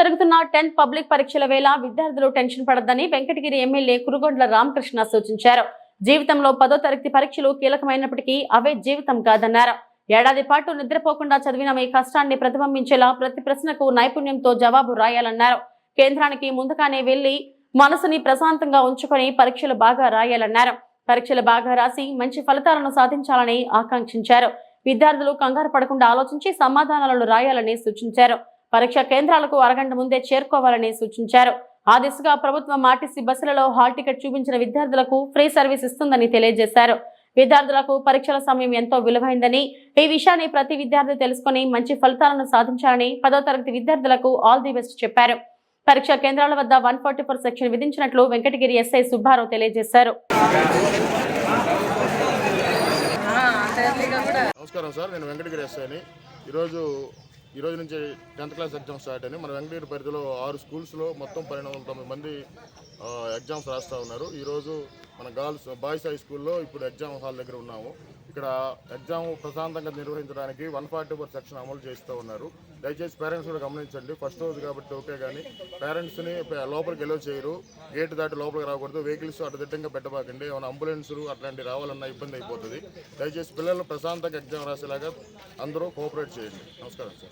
జరుగుతున్న tenth public పరీక్షల వేళ విద్యార్థులు టెన్షన్ పడద్దని వెంకటగిరి ఎమ్మెల్యే కురుగొండ్ల రామకృష్ణ సూచించారు. జీవితంలో పదో తరగతి పరీక్షలు కీలకమైనప్పటికీ అవే జీవితం కాదన్నారు. ఏడాది పాటు నిద్రపోకుండా చదివిన మీ కష్టాన్ని ప్రతిబింబించేలా ప్రతి ప్రశ్నకు నైపుణ్యంతో జవాబు రాయాలన్నారు. కేంద్రానికి ముందుగానే వెళ్ళి మనసుని ప్రశాంతంగా ఉంచుకొని పరీక్షలు బాగా రాయాలన్నారు. పరీక్షలు బాగా రాసి మంచి ఫలితాలను సాధించాలని ఆకాంక్షించారు. విద్యార్థులు కంగారు పడకుండా ఆలోచించి సమాధానాలను రాయాలని సూచించారు. పరీక్షా కేంద్రాలకు అరగంట ముందే చేరుకోవాలని సూచించారు. ఆ దిశగా ప్రభుత్వం ఆర్టీసీ బస్సులలో హాల్ టికెట్ చూపించిన విద్యార్థులకు ఫ్రీ సర్వీస్ ఇస్తుందని తెలియజేశారు. విద్యార్థులకు పరీక్షల సమయం ఎంతో విలువైందని ఈ విషయాన్ని ప్రతి విద్యార్థి తెలుసుకొని మంచి ఫలితాలను సాధించాలని పదో తరగతి విద్యార్థులకు ఆల్ ది బెస్ట్ చెప్పారు. పరీక్షా కేంద్రాల వద్ద వన్ ఫోర్ సెక్షన్ విధించినట్లు వెంకటగిరి ఎస్ఐ సుబ్బారావు తెలియజేశారు. నమస్కారం సార్ నేను వెంకటగిరి ఎస్ఐని. ఈరోజు ఈరోజు నుంచి టెన్త్ క్లాస్ ఎగ్జామ్స్ స్టార్ట్ అయినాయి మన వెంకటగిరి పరిధిలో ఆరు స్కూల్స్లో మొత్తం పన్నెండు వందల తొమ్మిది మంది ఎగ్జామ్స్ రాస్తూ ఉన్నారు. ఈరోజు మన గర్ల్స్ బాయ్స్ హై స్కూల్లో ఇప్పుడు ఎగ్జామ్ హాల్ దగ్గర ఉన్నాము. ఇక్కడ ఎగ్జామ్ ప్రశాంతంగా నిర్వహించడానికి వన్ ఫార్టీ ఫోర్ సెక్షన్ అమలు చేస్తూ ఉన్నారు. దయచేసి పేరెంట్స్ కూడా గమనించండి. ఫస్ట్ రోజు కాబట్టి ఓకే కానీ పేరెంట్స్ని లోపలికి ఎలో చేయరు. గేట్ దాటి లోపలికి రాకూడదు. వెహికల్స్ అడ్డదిడ్డంగా పెట్టబాకండి. ఏమైనా అంబులెన్సులు అట్లాంటివి రావాలన్నా ఇబ్బంది అయిపోతుంది. దయచేసి పిల్లలు ప్రశాంతంగా ఎగ్జామ్ రాసేలాగా అందరూ కోఆపరేట్ చేయండి. నమస్కారం సార్